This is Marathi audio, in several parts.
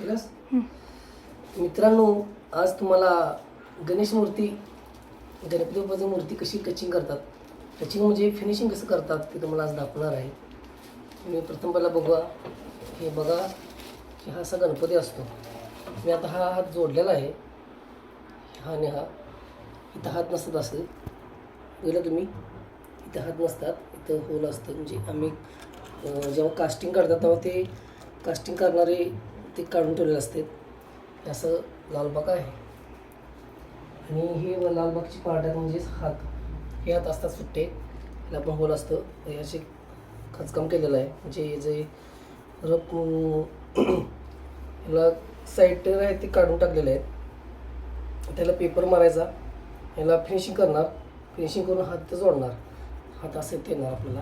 केलंस? मित्रांनो आज तुम्हाला गणेश मूर्ती गणपती बाप्पाची मूर्ती कशी कचिंग करतात? कचिंग म्हणजे फिनिशिंग कसं करतात ते तुम्हाला आज दाखवणार आहे. तुम्ही प्रथम पहिला बघा हे बघा की हा असा गणपती असतो. मी आता हा हात जोडलेला आहे. हा आणि हा. इथं हात नसतात असं. गेलं तुम्ही? इथं हात नसतात. इथं होल असतं. म्हणजे आम्ही जेव्हा कास्टिंग काढतात तेव्हा ते कास्टिंग करणारे ते काढून ठेवलेलं असते. असं लालबाग आहे. आणि हे लालबागची पार्ट म्हणजेच हात. हे हात असतात सुट्टे. याला पण होल असतं. हे असे खचकाम केलेलं आहे. म्हणजे जे रप याला साईड आहे ते काढून टाकलेले आहेत. त्याला पेपर मारायचा. याला फिनिशिंग करणार. फिनिशिंग करून हात ते जोडणार. हात असं इथे येणार आपल्याला.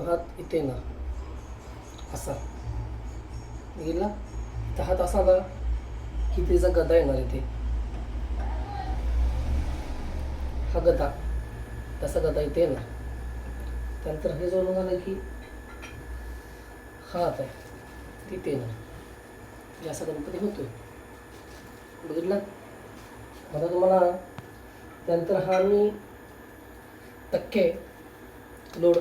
हात इथे ना असा. गेला तर हात असा आला की त्याचा गदा येणार इथे? हा गदा. तसा गदा इथे येणार. त्यानंतर हे जोडून झालं की हा हात आहे. तिथे येणार. म्हणजे असा गणपती होतोय. बघितला? आता तुम्हाला त्यानंतर हा मी टक्के लोड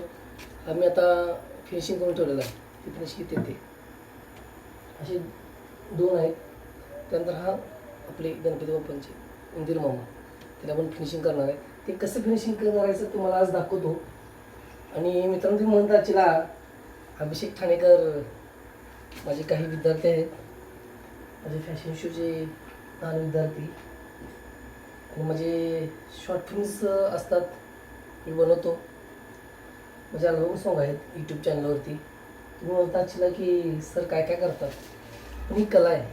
आम्ही आता फिनिशिंग करून ठेवलेलं आहे. ती फिनिश किती येते. असे दोन आहेत. त्यानंतर हा आपले गणपती बाप्पांचे इंदिर मामा. त्याला पण फिनिशिंग करणार आहे. ते कसं फिनिशिंग करायचं तुम्हाला आज दाखवतो. आणि मित्रांनो तुम्ही म्हणता चिला अभिषेक ठाणेकर माझे काही विद्यार्थी आहेत. माझे फॅशन शोचे लहान विद्यार्थी. आणि माझे शॉर्ट फिल्म्स असतात मी बनवतो. माझ्या अल्बम सॉंग आहेत यूट्यूब चॅनलवरती तुम्ही म्हणता असला की सर काय काय करतात? पण ही कला आहे.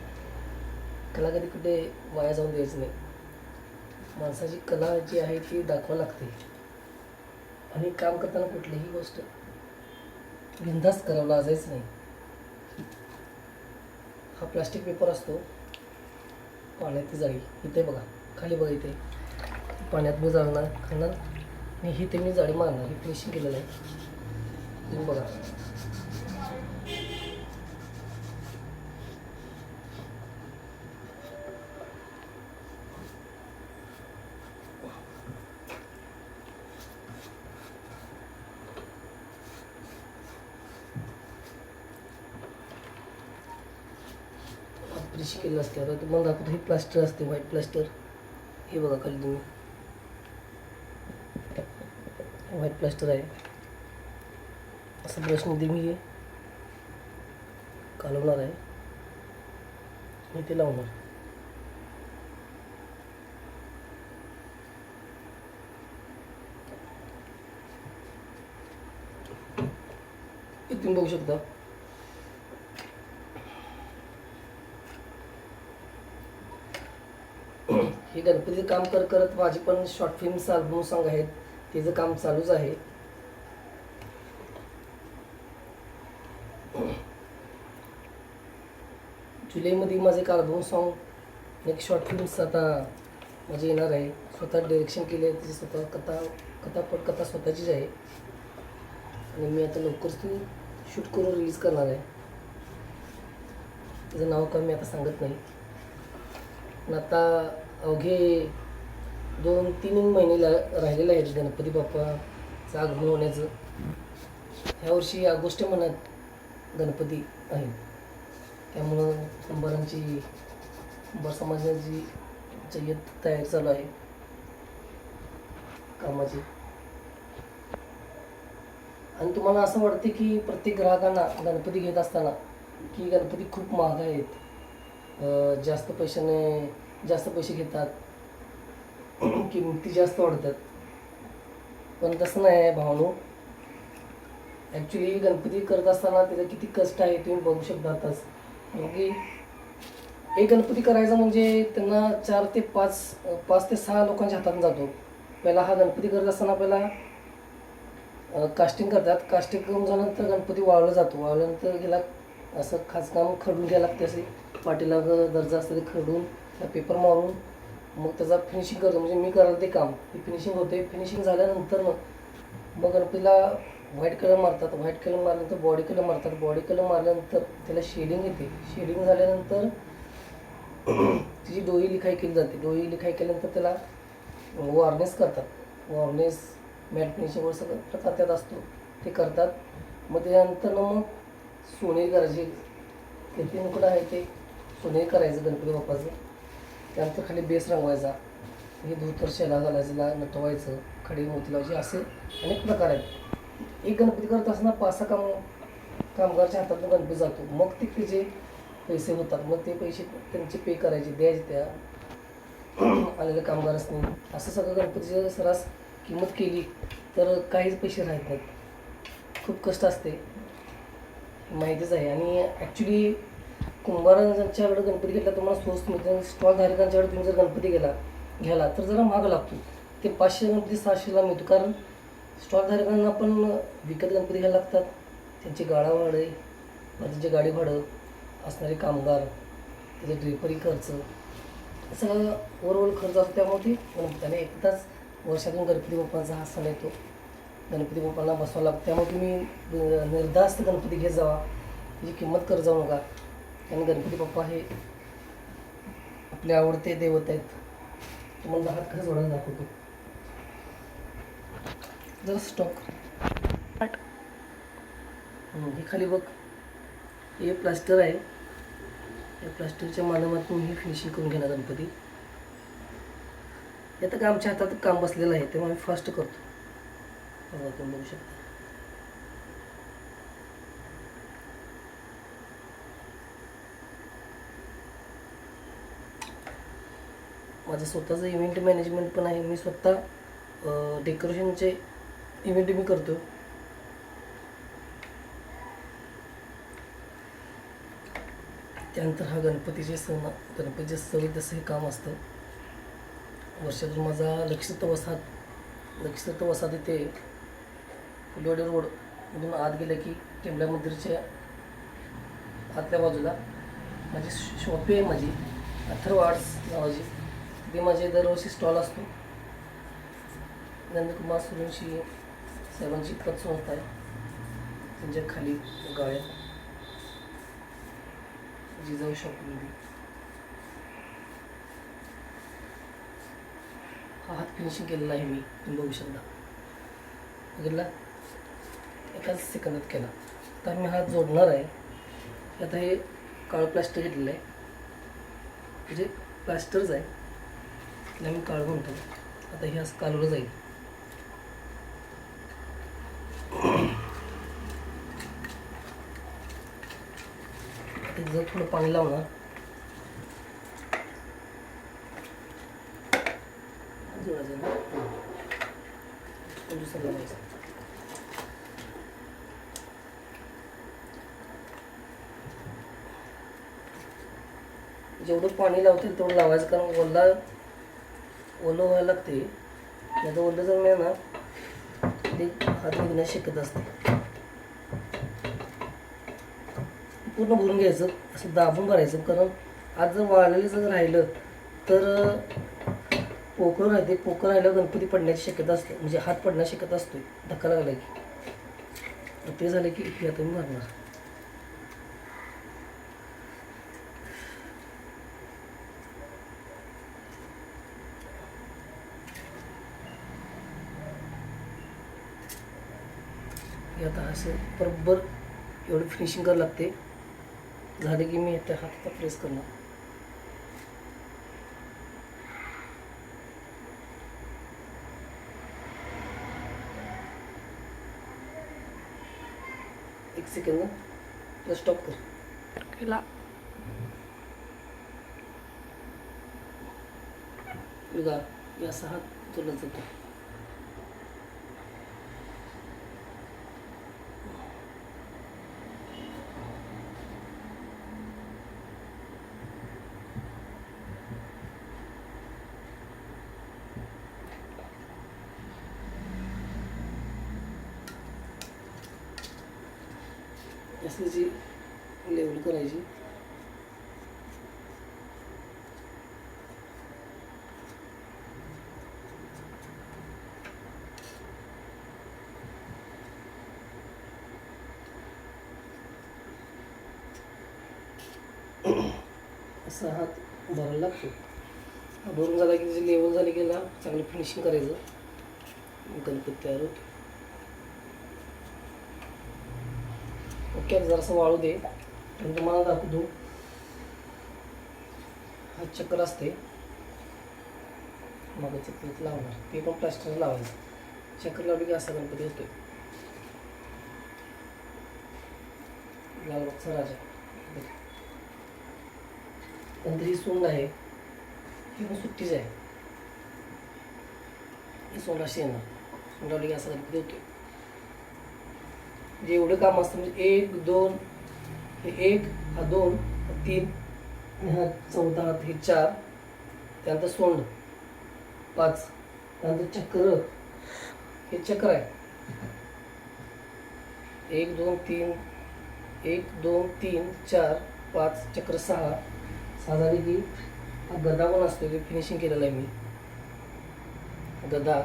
कला कधी कुठे वाया जाऊन द्यायचं नाही. माणसाची कला जी आहे ती दाखवा लागते. आणि काम करताना कुठलीही गोष्ट बिंदास्त करावं लाजायचं नाही. हा प्लास्टिक पेपर असतो. पाण्यात जाळी. इथे बघा. खाली बघा इथे. पाण्यात मी जाळणार खाणार आणि ही ते मी जाळी मारणार हे फिनिशिंग केलेलं आहे. तुम्ही बघा. केलं असते. आता तुम्हाला दाखवतो हे प्लास्टर असते व्हाईट प्लास्टर हे बघा खाली तुम्ही. व्हाईट प्लास्टर आहे असं ब्रशमध्ये मी हे कालवणार आहे आणि ते लावणार हे तुम्ही बघू शकता हे गणपतीचं काम कर करत माझे पण शॉर्ट फिल्म्स अल्बम सॉन्ग आहेत तिचं काम चालूच आहे. जुलैमध्ये माझे एक अल्बम सॉन्ग एक शॉर्ट फिल्म्स आता माझे येणार आहे. स्वतः डिरेक्शन केले आहे त्याची स्वतः कथा कथापट कथा स्वतःचीच आहे. आणि मी आता लवकरच ती शूट करून रिलीज करणार आहे. त्याचं नाव का मी आता सांगत नाही. पण आता अवघे दोन तीन महिने राहिलेलं आहे गणपती बाप्पाचं आगमन होण्याचं. ह्या वर्षी ऑगस्ट महिन्यात गणपती आहे. त्यामुळं कुंभारांची कुंभार समाजाची जय्यत तयारी चालू आहे. कामाची. आणि तुम्हाला असं वाटते की प्रत्येक ग्राहकांना गणपती घेत असताना की गणपती खूप महाग आहेत. जास्त पैशाने जास्त पैसे घेतात. किमती जास्त वाढतात. पण तसं नाही आहे भावनो. ॲक्च्युली गणपती करत असताना त्याचं किती कष्ट आहे तुम्ही बघू शकता आताच कारण म्हणजे की एक गणपती करायचा म्हणजे त्यांना चार ते पाच पाच ते सहा लोकांच्या हातात जातो. पहिला हा गणपती करत असताना पहिला कास्टिंग करतात. कास्टिंग करून झाल्यानंतर गणपती वाळला जातो. वाळल्यानंतर गेला असं खासकाम खडून घ्यायला लागते असे. पाटीला दर्जा असते ते खडून त्या पेपर मारून मग त्याचा फिनिशिंग करतो. म्हणजे मी करायला ते काम. ते फिनिशिंग होते फिनिशिंग झाल्यानंतर मग मग गणपतीला व्हाईट कलर मारतात. व्हाईट कलर मारल्यानंतर बॉडी कलर मारतात. बॉडी कलर मारल्यानंतर त्याला शेडिंग येते. शेडिंग झाल्यानंतर तिची डोई लिखाई केली जाते. डोई लिखाई केल्यानंतर त्याला वॉर्नेस करतात. वॉर्नेस मॅट फिनिशिंगवर सगळं प्रकार त्यात असतो. ते करतात. मग त्याच्यानंतर मग सोनेरी करायची. ते तीन कुठं आहे ते? सोनेरी करायचं गणपती बाप्पाचं. त्यानंतर खाली बेस रंगवायचा. हे धोतर शेला घालायचं नटवायचं खडी मोती लावायची असे अनेक प्रकार आहेत. एक गणपती करत असताना पाच सहा काम कामगारच्या हातातून गणपती जातो. मग ते त्याचे पैसे होतात मग ते पैसे त्यांचे पे करायचे द्यायचे त्या आलेल्या कामगारांनी असं सगळं गणपतीचं सरास किंमत केली तर काहीच पैसे राहत नाहीत. खूप कष्ट असते. माहितीच आहे. आणि ॲक्च्युली कुंभारांच्याकडे गणपती घेतला तुम्हाला स्वस्त मिळते. स्टॉल धारकांच्याकडे तुम्ही जर गणपती गेला घ्याला तर जरा महाग लागतो. ते पाचशे गणपती सहाशेला मिळतो. कारण स्टॉलधारकांना पण विकत गणपती घ्यायला लागतात. त्यांची गाडा भाडे त्यांची गाडी भाडं असणारे कामगार त्याचे ड्रिपरी खर्च सगळं ओव्हरऑल खर्च असतो. त्यामुळे ते गणपती आणि एकदाच वर्षातून गणपती बाप्पांचा हा सण येतो. गणपती बाप्पांना बसवावं लागतं. त्यामुळे तुम्ही निर्धास्त गणपती घेत जावा. त्याची किंमत करत जाऊ नका. कारण गणपती बाप्पा हे आपले आवडते दैवत आहेत. तुम्हाला हात खरंच ओढायला दाखवतो. जरा स्टॉक हे खाली बघ. हे प्लास्टर आहे. या प्लास्टरच्या माध्यमातून ही फिनिशिंग करून घेणार गणपती. हे आता आमच्या हातात काम बसलेलं आहे तेव्हा आम्ही फास्ट करतो. बघू शकता. माझं स्वतःचं इव्हेंट मॅनेजमेंट पण आहे. मी स्वतः डेकोरेशनचे इव्हेंट मी करतो. त्यानंतर हा गणपतीचे सण गणपतीचे सण तसं हे काम असतं. वर्षातून माझा लक्षित वसाहत लक्षित वसाहत इथे फुलवाडी रोडमधून आत गेलं की टेंबल्या मंदिरच्या आतल्या बाजूला माझी शॉपी आहे माझी अथर्व आर्ट्स नावाची. तिथे माझे दरवर्षी स्टॉल असतो. नंदकुमार सुरेंशी साहेबांची पतसंस्था आहे. त्यांच्या खाली गाळ्या जिजाऊ शॉपिंग हा हात फिनिशिंग केलेला आहे मी. तुम्ही बघू शकता. बघितला? एकाच सेकंदात केला. आता मी हात जोडणार आहे. आता हे काळं प्लास्टर घेतलेलं आहे. म्हणजे प्लास्टरच आहे. त्याला मी काळं म्हणतो आता हे असं कालवलं जाईल. आता जर थोडं पाणी लावणार. दुसरं लावायचं जेवढं पाणी लावतील तेवढं लावायचं कारण वल्ला ओलं व्हायला लागते. नाही तर ओलं जर नाही ना ते हात निघण्यास शिकत असते. पूर्ण भरून घ्यायचं असं दाबून भरायचं कारण आज जर वाळलेलं जर राहिलं तर पोकळ राहते पोकळ राहिलं गणपती पडण्याची शक्यता असते म्हणजे हात पडण्याची शक्यता असते धक्का लागला की. ते झालं की आता मी भरणार हे आता असं बरोबर एवढं फिनिशिंग करावं लागते झाले की मी आता हात आता प्रेस करणार एक सेकंद स्टॉप कर। केला बघा हे तुला जातो जी लेवल करायची. असा हात भरायला लागतो. भरून झाला की त्याची लेवल झाली की ना चांगलं फिनिशिंग करायचं. गणपती तयार होतो. ओके जरासं वाळू दे. पण तुम्हाला दाखवतो. हा चक्कर असते मग चक्कर लावणार. ते पण प्लास्टर लावायचं. चक्कर लावली की असा गणपती होतोय लालबागचा राजा. नंतर ही सोंड आहे. ही पण सुट्टीच आहे. ही सोंड अशी येणार. सोंडावली की असा गणपती होतोय म्हणजे एवढं काम असतं म्हणजे एक दोन हे एक हा दोन हा तीन हा चौथा हे चार त्यानंतर सोंड पाच त्यानंतर चक्र हे चक्र आहे. एक दोन तीन एक दोन तीन चार पाच चक्र सहा. सहा झाली की हा गदा पण असतो ते फिनिशिंग केलेलं आहे मी. गदा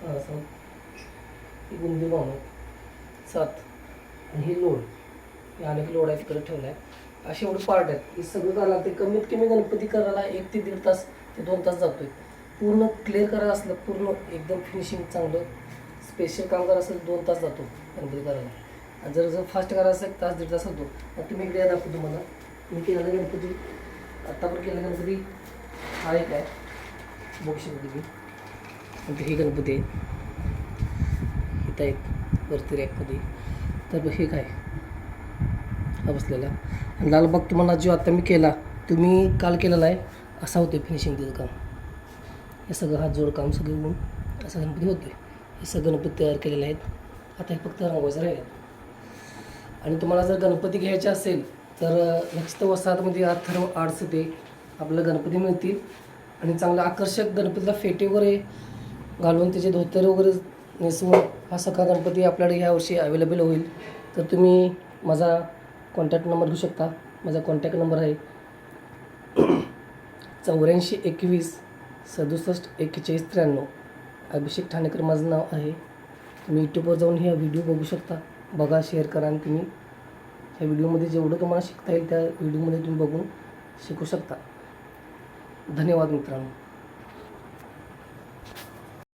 सहा सात ही गुंडी बांधून सात. आणि ही लोड हे अनेक लोड आहे तिकडे ठेवला आहे असे एवढे पार्ट आहेत. हे सगळं करायला लागते कमीत कमी गणपती करायला एक ते दीड तास ते दोन तास जातोय. पूर्ण क्लिअर करायला असलं पूर्ण एकदम फिनिशिंग चांगलं स्पेशल काम करायला असेल दोन तास जातो गणपती करायला. आणि जर जर फास्ट करायचं असेल एक तास दीड तास होतो. मग तुम्ही इकडे दाखवू दाखवतो तुम्हाला. मी केलेला गणपती आत्ता पण केलेला गणपती हा एक आहे. बघू शकतो तुम्ही. हे गणपती आहे. आहेत वरती रॅकमध्ये तर हे काय? हा बसलेला. आणि लालबाग तुम्हाला जो आता मी केला तुम्ही काल केलेला आहे. असा होतो फिनिशिंग त्याचं काम. हे सगळं हात जोड काम सगळं होऊन असं गणपती होतो हे सगळं गणपती तयार केलेले आहेत. आता हे फक्त रंगवायचं राहिले आणि तुम्हाला जर गणपती घ्यायचे असेल तर लक्ष वसाहतमध्ये अथर्व आर्ट्स ते आपल्याला गणपती मिळतील. आणि चांगलं आकर्षक गणपतीला फेटे वगैरे घालून त्याचे धोतर वगैरे नेसवून हा सखा गणपती आपल्याकडे यावर्षी अवेलेबल होईल. तर तुम्ही माझा कॉन्टॅक्ट नंबर घेऊ शकता. माझा कॉन्टॅक्ट नंबर आहे चौऱ्याऐंशी एकवीस सदुसष्ट एक्केचाळीस त्र्याण्णव. अभिषेक ठाणेकर माझं नाव आहे. तुम्ही यूट्यूबवर जाऊन ह्या व्हिडिओ बघू शकता. बघा शेअर करा आणि तुम्ही ह्या व्हिडिओमध्ये जेवढं तुम्हाला शिकता येईल त्या व्हिडिओमध्ये तुम्ही बघून शिकू शकता. धन्यवाद मित्रांनो.